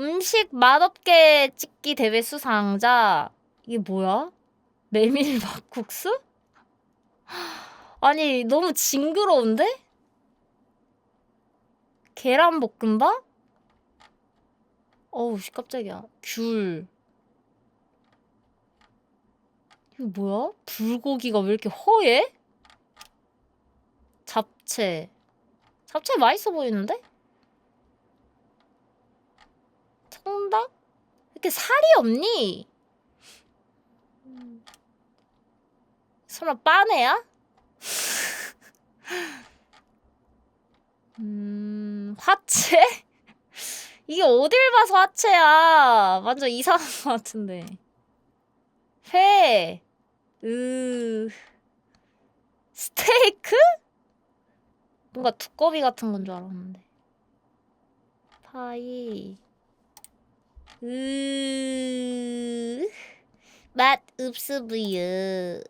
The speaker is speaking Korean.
음식 맛없게 찍기 대회 수상자. 이게 뭐야? 메밀 막 국수? 아니, 너무 징그러운데? 계란 볶음밥? 어우, 씨, 깜짝이야. 귤. 이거 뭐야? 불고기가 왜 이렇게 허해? 잡채. 잡채 맛있어 보이는데? 왜 이렇게 살이 없니? 음. 설마 빠네야? 음, 화채? 이게 어딜 봐서 화채야? 완전 이상한 것 같은데. 회, 으, 스테이크? 뭔가 두꺼비 같은 건 줄 알았는데. 파이, 으, 맛 없어 보여.